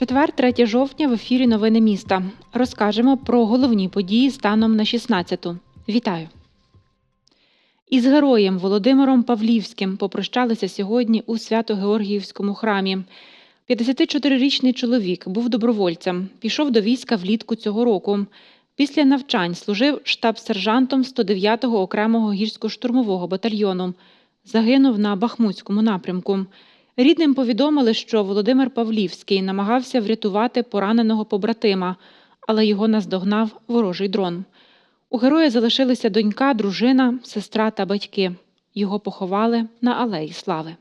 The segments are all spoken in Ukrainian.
Четвер, 3 жовтня в ефірі Новини міста. Розкажемо про головні події станом на 16-ту. Вітаю! Із героєм Володимиром Павлівським попрощалися сьогодні у Свято-Георгіївському храмі. 54-річний чоловік був добровольцем, пішов до війська влітку цього року. Після навчань служив штаб-сержантом 109-го окремого гірсько-штурмового батальйону. Загинув на Бахмутському напрямку. Рідним повідомили, що Володимир Павлівський намагався врятувати пораненого побратима, але його наздогнав ворожий дрон. У героя залишилися донька, дружина, сестра та батьки. Його поховали на Алеї Слави.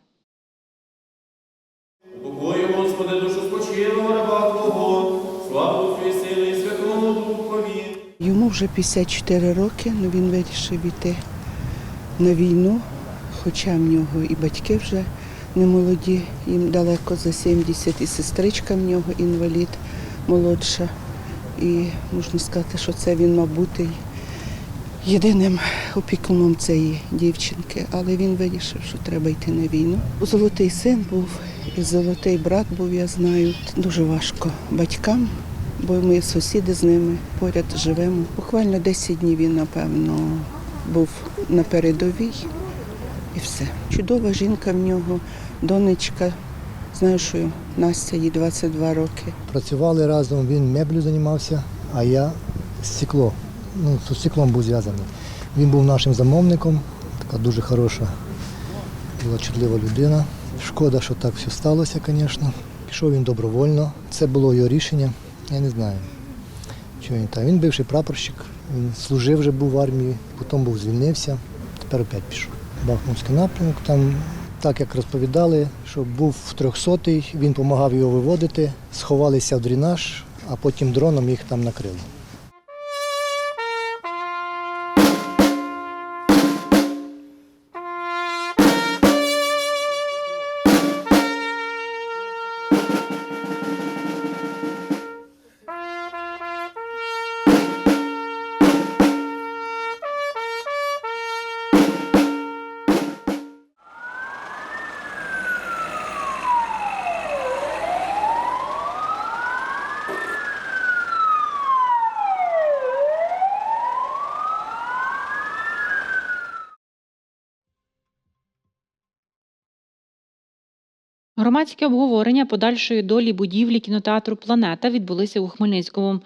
Упокої, Господи, душу спочилого раба Твого, славу Твої сили і Святому Духові. Йому вже 54 роки, але він вирішив іти на війну, хоча в нього і батьки вже не молоді, їм далеко за 70, і сестричка в нього інвалід молодша. І можна сказати, що це він, мабуть, єдиним опікуном цієї дівчинки, але він вирішив, що треба йти на війну. Золотий син був і золотий брат був, я знаю. Дуже важко батькам, бо ми сусіди з ними поряд живемо. Буквально 10 днів він, напевно, був на передовій і все. Чудова жінка в нього, донечка. Знаю, що Настя їй 22 роки. Працювали разом, він меблю займався, а я стекло. Ну, з стеклом був зв'язаний. Він був нашим замовником, така дуже хороша, була чутлива людина. Шкода, що так все сталося, звісно. Пішов він добровольно. Це було його рішення. Я не знаю, чого він так. Він бивший прапорщик, він служив вже був в армії, потім був звільнився, тепер опять пішов. Бахмутський напрямок. Там, так як розповідали, що був 300-й, він допомагав його виводити, сховалися в дренаж, а потім дроном їх там накрили. Громадське обговорення подальшої долі будівлі кінотеатру Планета відбулися у Хмельницькому.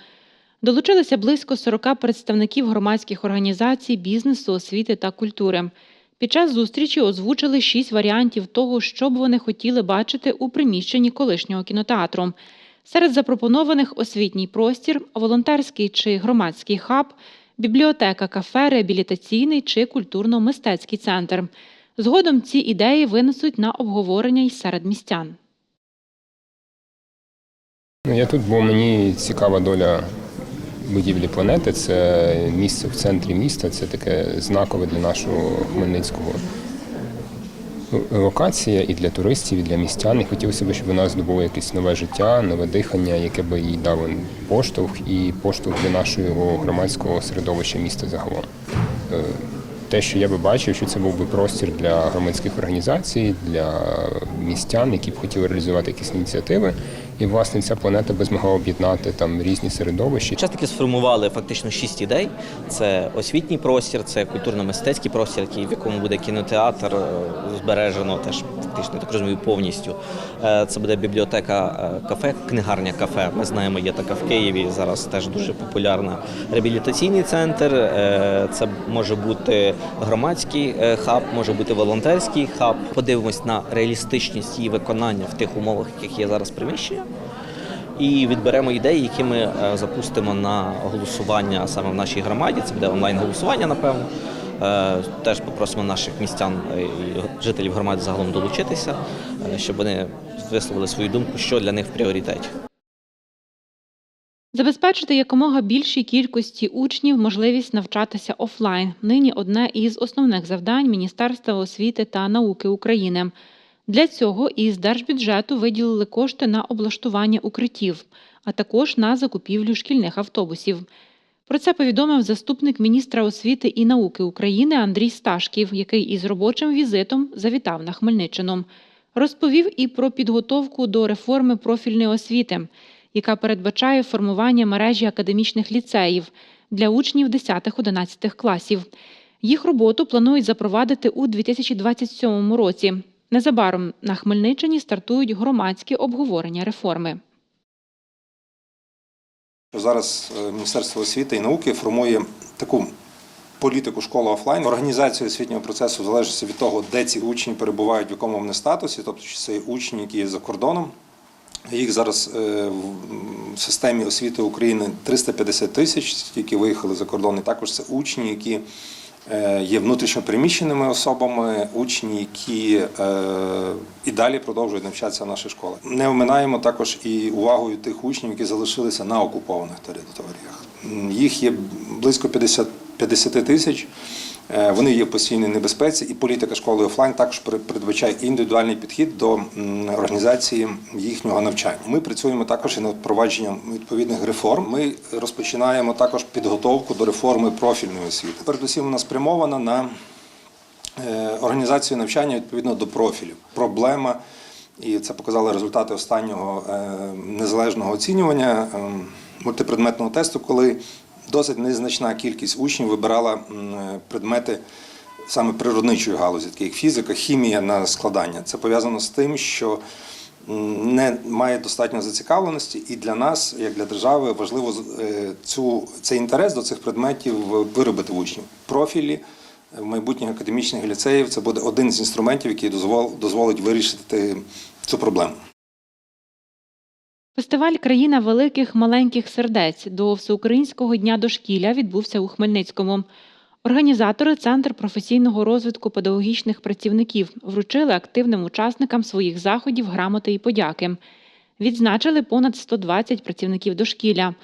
Долучилися близько 40 представників громадських організацій, бізнесу, освіти та культури. Під час зустрічі озвучили шість варіантів того, що б вони хотіли бачити у приміщенні колишнього кінотеатру. Серед запропонованих освітній простір, волонтерський чи громадський хаб, бібліотека, кафе, реабілітаційний чи культурно-мистецький центр. Згодом ці ідеї винесуть на обговорення й серед містян. Ну, я тут, бо мені цікава доля будівлі планети. Це місце в центрі міста, це таке знакове для нашого Хмельницького локація і для туристів, і для містян. І хотілося б, щоб у нас здобуло якесь нове життя, нове дихання, яке би їй дало поштовх і поштовх для нашого громадського середовища міста загалом. Те, що я би бачив, що це був би простір для громадських організацій, для містян, які б хотіли реалізувати якісь ініціативи. І власне ця планета би змогла об'єднати там різні середовища. Учасники сформували фактично шість ідей: це освітній простір, це культурно-мистецький простір, в якому буде кінотеатр е, збережено теж фактично так розумію повністю. Е, Це буде бібліотека е, кафе, книгарня кафе. Ми знаємо, є така в Києві. Зараз теж дуже популярна. Реабілітаційний центр. Це може бути громадський хаб, може бути волонтерський хаб. Подивимось на реалістичність її виконання в тих умовах, яких є зараз приміщення і відберемо ідеї, які ми е, запустимо на голосування саме в нашій громаді. Це буде онлайн-голосування, напевно. Е, Теж попросимо наших містян е, і жителів громади загалом долучитися, щоб вони висловили свою думку, що для них в пріоритеті. Забезпечити якомога більшій кількості учнів можливість навчатися офлайн. Нині одне із основних завдань Міністерства освіти та науки України. Для цього із держбюджету виділили кошти на облаштування укриттів, а також на закупівлю шкільних автобусів. Про це повідомив заступник міністра освіти і науки України Андрій Сташків, який із робочим візитом завітав на Хмельниччину. Розповів і про підготовку до реформи профільної освіти, яка передбачає формування мережі академічних ліцеїв для учнів 10-11 класів. Їх роботу планують запровадити у 2027 році. Незабаром на Хмельниччині стартують громадські обговорення реформи. Зараз е, Міністерство освіти і науки формує таку політику школи офлайн. Організація освітнього процесу залежить від того, де ці учні перебувають, в якому вони статусі, тобто чи це учні, які є за кордоном. Їх зараз е, в системі освіти України 350 тисяч, які виїхали за кордон. І також це учні, які є внутрішньопереміщеними особами, учні, які е, і далі продовжують навчатися в нашій школі. Не оминаємо також і увагою тих учнів, які залишилися на окупованих територіях. Їх є близько 50, 50 тисяч. Е, Вони є в постійній небезпеці, і політика школи офлайн також пере- передбачає індивідуальний підхід до організації їхнього навчання. Ми працюємо також і над впровадженням відповідних реформ. Ми розпочинаємо також підготовку до реформи профільної освіти. Передусім вона спрямована на е, організацію навчання відповідно до профілів. Проблема, і це показали результати останнього е, незалежного оцінювання е, мультипредметного тесту, коли досить незначна кількість учнів вибирала е, предмети саме природничої галузі, такі як фізика, хімія на складання. Це пов'язано з тим, що не має достатньо зацікавленості, і для нас, як для держави, важливо е, цю цей інтерес до цих предметів виробити в учнів. Профілі в майбутніх академічних ліцеїв це буде один з інструментів, який дозвол- дозволить вирішити цю проблему. Фестиваль Країна великих маленьких сердець до Всеукраїнського дня дошкілля відбувся у Хмельницькому. Організатори Центр професійного розвитку педагогічних працівників вручили активним учасникам своїх заходів грамоти і подяки. Відзначили понад 120 працівників дошкілля.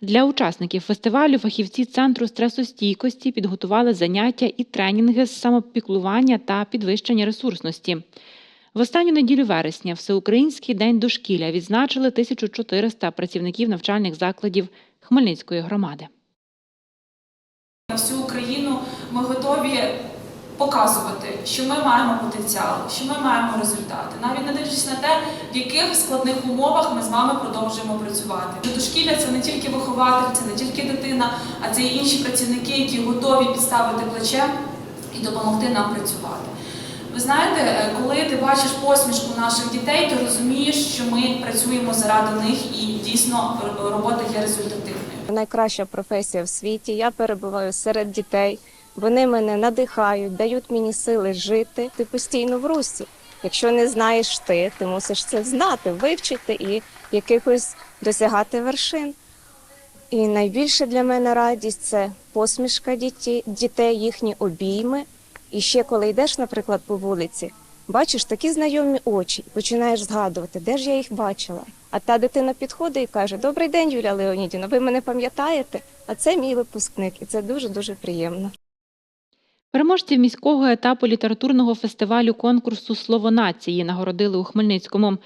Для учасників фестивалю фахівці центру стресостійкості підготували заняття і тренінги з самопіклування та підвищення ресурсності. В останню неділю вересня Всеукраїнський день дошкілля відзначили 1400 працівників навчальних закладів Хмельницької громади. На всю Україну ми готові показувати, що ми маємо потенціал, що ми маємо результати, навіть не дивлячись на те, в яких складних умовах ми з вами продовжуємо працювати. Дошкілля це не тільки вихователь, це не тільки дитина, а це і інші працівники, які готові підставити плече і допомогти нам працювати. Ви знаєте, е, коли ти бачиш посмішку наших дітей, ти розумієш, що ми працюємо заради них і дійсно робота є результативною. найкраща професія в світі. Я перебуваю серед дітей. Вони мене надихають, дають мені сили жити. Ти постійно в русі. Якщо не знаєш ти, ти мусиш це знати, вивчити і якихось досягати вершин. І найбільше для мене радість це посмішка діті- дітей, їхні обійми. І ще коли йдеш, наприклад, по вулиці, бачиш такі знайомі очі, і починаєш згадувати, де ж я їх бачила. А та дитина підходить і каже: Добрий день, Юлія Леонідівна, ви мене пам'ятаєте? А це мій випускник, і це дуже дуже приємно. Переможців міського етапу літературного фестивалю конкурсу Слово нації нагородили у Хмельницькому.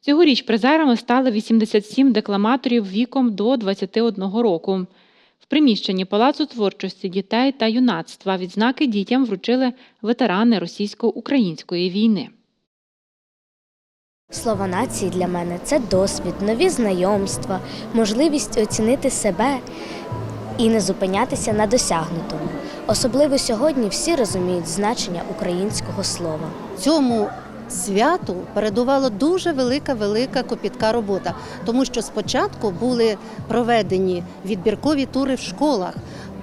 Цьогоріч призерами стали 87 декламаторів віком до 21 року. В приміщенні Палацу творчості дітей та юнацтва відзнаки дітям вручили ветерани російсько-української війни. Слово нації для мене це досвід, нові знайомства, можливість оцінити себе і не зупинятися на досягнутому. Особливо сьогодні всі розуміють значення українського слова. цьому святу передувала дуже велика, велика копітка робота, тому що спочатку були проведені відбіркові тури в школах.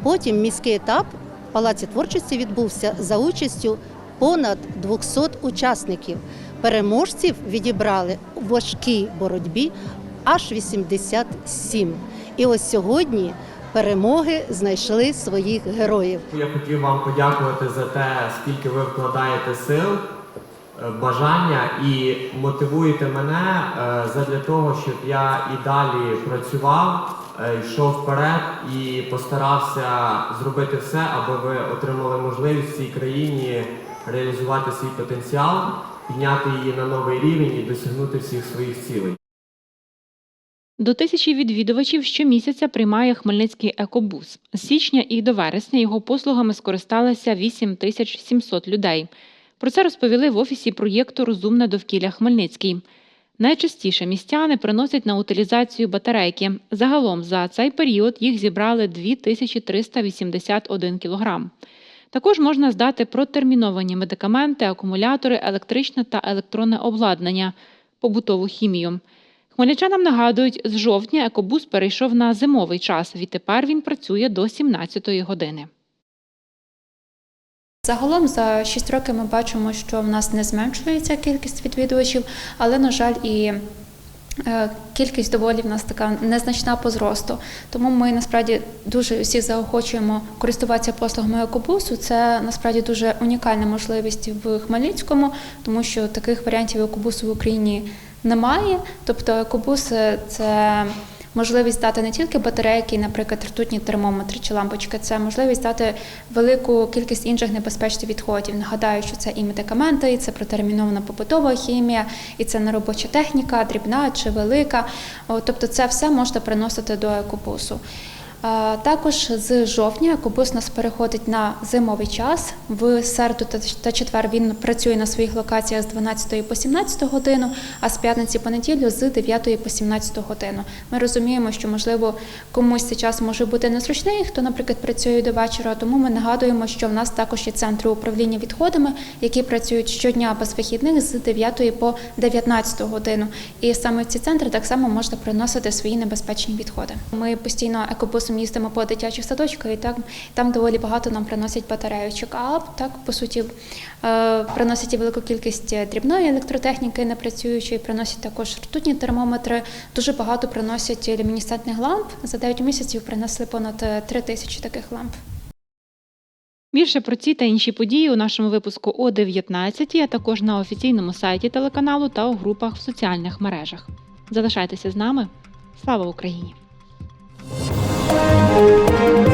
Потім міський етап в Палаці творчості відбувся за участю понад 200 учасників. Переможців відібрали у важкій боротьбі аж 87. І ось сьогодні перемоги знайшли своїх героїв. Я хотів вам подякувати за те, скільки ви вкладаєте сил, бажання і мотивуєте мене е, задля того, щоб я і далі працював, е, йшов вперед і постарався зробити все, аби ви отримали можливість в цій країні реалізувати свій потенціал. підняти її на новий рівень і досягнути всіх своїх цілей. До тисячі відвідувачів щомісяця приймає Хмельницький екобус. З січня і до вересня його послугами скористалися 8700 людей. Про це розповіли в офісі проєкту Розумне довкілля Хмельницький. Найчастіше містяни приносять на утилізацію батарейки. Загалом за цей період їх зібрали 2381 кілограм. Також можна здати протерміновані медикаменти, акумулятори, електричне та електронне обладнання, побутову хімію. Хмельничанам нагадують, з жовтня екобус перейшов на зимовий час. Відтепер він працює до 17-ї години. Загалом за 6 років ми бачимо, що в нас не зменшується кількість відвідувачів, але, на жаль, і е, кількість доволі в нас така незначна по зросту. Тому ми насправді дуже всіх заохочуємо користуватися послугами екобусу. Це насправді дуже унікальна можливість в Хмельницькому, тому що таких варіантів екобусу в Україні немає. Тобто екобус е, це можливість дати не тільки батарейки, наприклад, ртутні термометри чи лампочки, це можливість дати велику кількість інших небезпечних відходів. Нагадаю, що це і медикаменти, і це протермінована побутова хімія, і це неробоча техніка, дрібна чи велика. Тобто це все можна приносити до екобусу. Також з жовтня екобус нас переходить на зимовий час. В середу та четвер він працює на своїх локаціях з 12 по 17 годину, а з п'ятниці по неділю з 9 по 17 годину. Ми розуміємо, що можливо комусь цей час може бути незручний, хто, наприклад, працює до вечора. Тому ми нагадуємо, що в нас також є центри управління відходами, які працюють щодня без вихідних з 9 по 19 годину. І саме в ці центри так само можна приносити свої небезпечні відходи. Ми постійно екобусом їздимо по дитячих садочках, і так там доволі багато нам приносять батарейочок. А так по суті е, приносять і велику кількість дрібної електротехніки непрацюючої, приносять також ртутні термометри. Дуже багато приносять люмінесцентних ламп. За 9 місяців принесли понад 3 тисячі таких ламп. Більше про ці та інші події у нашому випуску о 19, а також на офіційному сайті телеканалу та у групах в соціальних мережах. Залишайтеся з нами. Слава Україні! Thank you.